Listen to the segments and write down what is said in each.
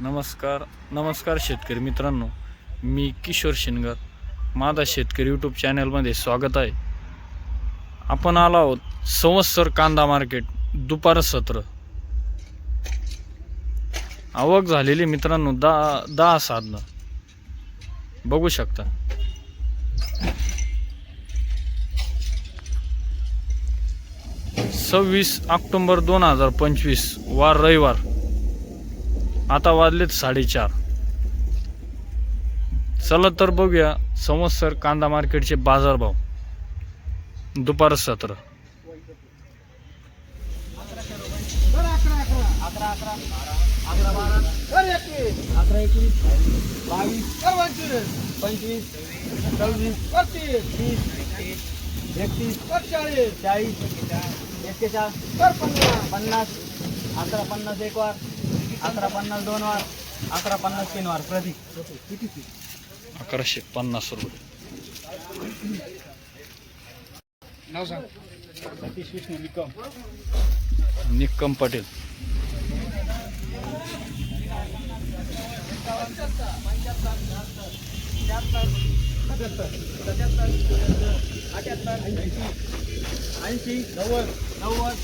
नमस्कार नमस्कार शेतकरी मित्रांनो. मी किशोर शिनगर माझा शेतकरी यूट्यूब चॅनलमध्ये स्वागत आहे. आपण आलो आहोत संवत्सर कांदा मार्केट दुपार सत्र. आवक झालेली मित्रांनो दहा दहा साधनं. बघू शकता. सव्वीस ऑक्टोंबर दोन हजार पंचवीस वार रविवार. आता वाजलेत साडेचार. चला तर बघूया संवत्सर कांदा मार्केटचे बाजारभाव. दुपार सत्र. अकरा एकवीस बावीस पंचवीस सव्वीस पस्तीस तीस एकतीस चाळीस चाळीस एक्केचाळीस पन्नास अकरा पन्नास एक वार अकरा पन्नास दोन वार अकरा पन्नास तीन वार प्रतीक अकराशे पन्नास रुपये. नाव सांग. सतीश विष्णू निकम. निक्कम पटेल. ऐंशी नव्वद नव्वद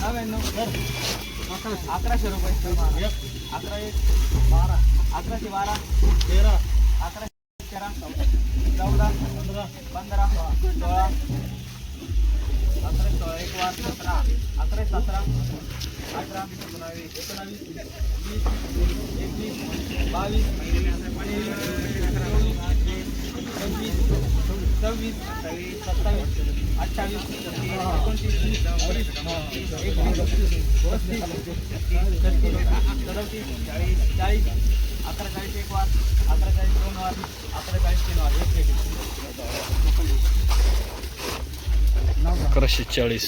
नव्याण्णव अकराशे रुपये। अकरा एक बारा अकराशे बारा तेरा अकराशे तेरा चौदा पंधरा पंधरा सोळा अकरा सोळा एक वार सतरा अकरा सतरा अठरा एकोणावीस एकोणावीस वीस एकवीस बावीस पंचवीस सव्वीस सत्तावीस अठ्ठावीस एकोणतीस तीस पस्तीस छत्तीस सदतीस चाळीस चाळीस अकरा चाळीस एक वार अकरा चाळीस दोन वार अकरा चाळीस तीन वार एक अकराशे चाळीस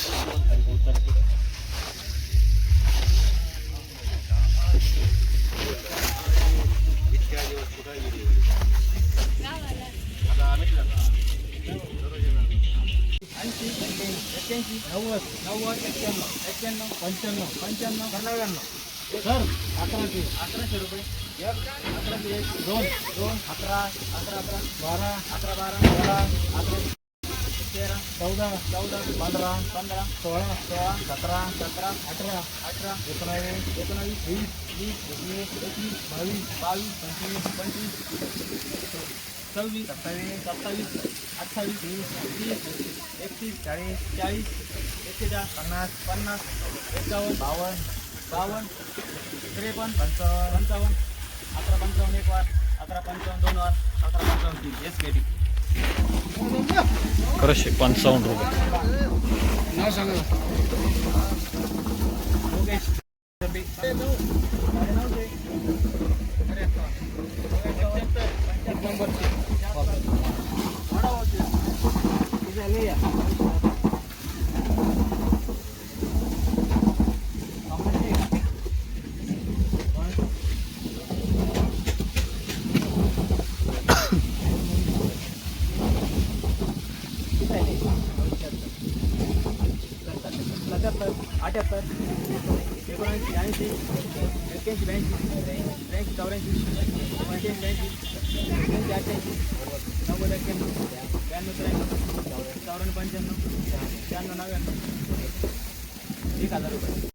एक्क्याऐंशी. नव्वद नव्वद एक्क्याण्णव एक्क्याण्णव पंच्याण्णव पंच्याण्णव नव्याण्णव सर अकराशे. अकराशे रुपये. एक अकराशे एक दोन दोन अकरा अकरा अकरा बारा अकरा बारा सोळा अकरा तेरा चौदा चौदा पंधरा पंधरा सोळा सोळा सतरा सतरा अठरा अठरा एकोणावीस एकोणावीस वीस वीस एकवीस एकवीस बावीस बावीस पंचवीस पंचवीस. सव्वीस सत्तावीस सत्तावीस अठ्ठावीस तीस तीस एकतीस चाळीस चाळीस एक्केचाळीस पन्नास पन्नास एकावन्न बावन्न बावन्न त्रेपन्न पंचावन्न पंचावन्न अकरा पंचावन्न एक वार अकरा पंचावन्न दोन वार अकरा पंचावन्न तीन एस के टी अकराशे पंचावन्न रुपये. नाव सांगा. अठ्याहत्तर एकोणऐंशी ऐंशी एक्क्याऐंशी ब्याऐंशी त्र्याऐंशी चौऱ्याऐंशी पंच्याऐंशी ब्याऐंशी अठ्ठ्याऐंशी नव्वद एक्क्याण्णव ब्याण्णव त्र्याण्णव चौऱ्याण्णव पंच्याण्णव शहाण्णव नव्याण्णव एक हजार रुपये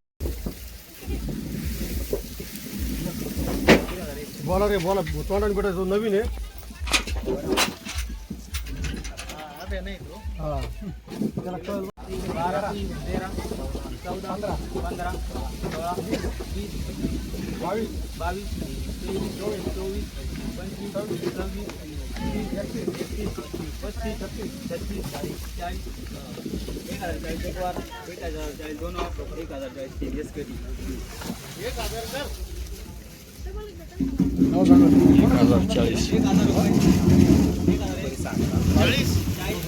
बोला रे बोला तोंडाने भेटायचं नवीन आहे अभ्या नाही तो हा त्याला कळलं बारा तेरा चौदा पंधरा सोळा वीस बावीस बावीस तेवीस चोवीस चोवीस पंचवीस सव्वीस सव्वीस तीस एकतीस एकतीस पस्तीस छत्तीस छत्तीस चाळीस चाळीस एक हजार चाळीस एक वार एक हजार चाळीस दोन वार एक हजार चाळीस तीन एस कधी एक हजार सर नाव एक हजार चाळीस एक हजार एक हजार चाळीस चाळीस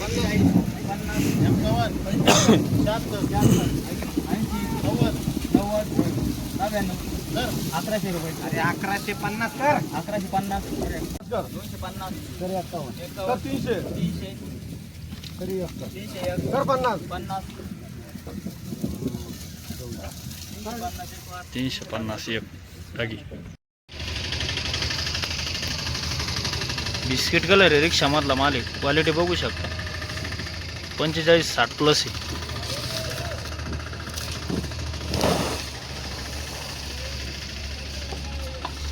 पंचेचाळीस पन्नास एकावन्न शहात्तर शहात्तर ऐंशी नव्वद नव्वद नव्याण्णव अकराशे रुपये. अरे अकराशे पन्नास कर. अकराशे पन्नास. दोनशे पन्नास. तरी एक्कावन्न तीनशे. तीनशे. तरी तीनशे कर पन्नास. पन्नास. तीनशे पन्नास एक. टाकी बिस्किट कलर आहे रिक्षामधला माल आहे. क्वालिटी बघू शकता. पंचेचाळीस साठ प्लस आहे.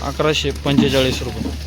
अकराशे पंचेचाळीस रुपये.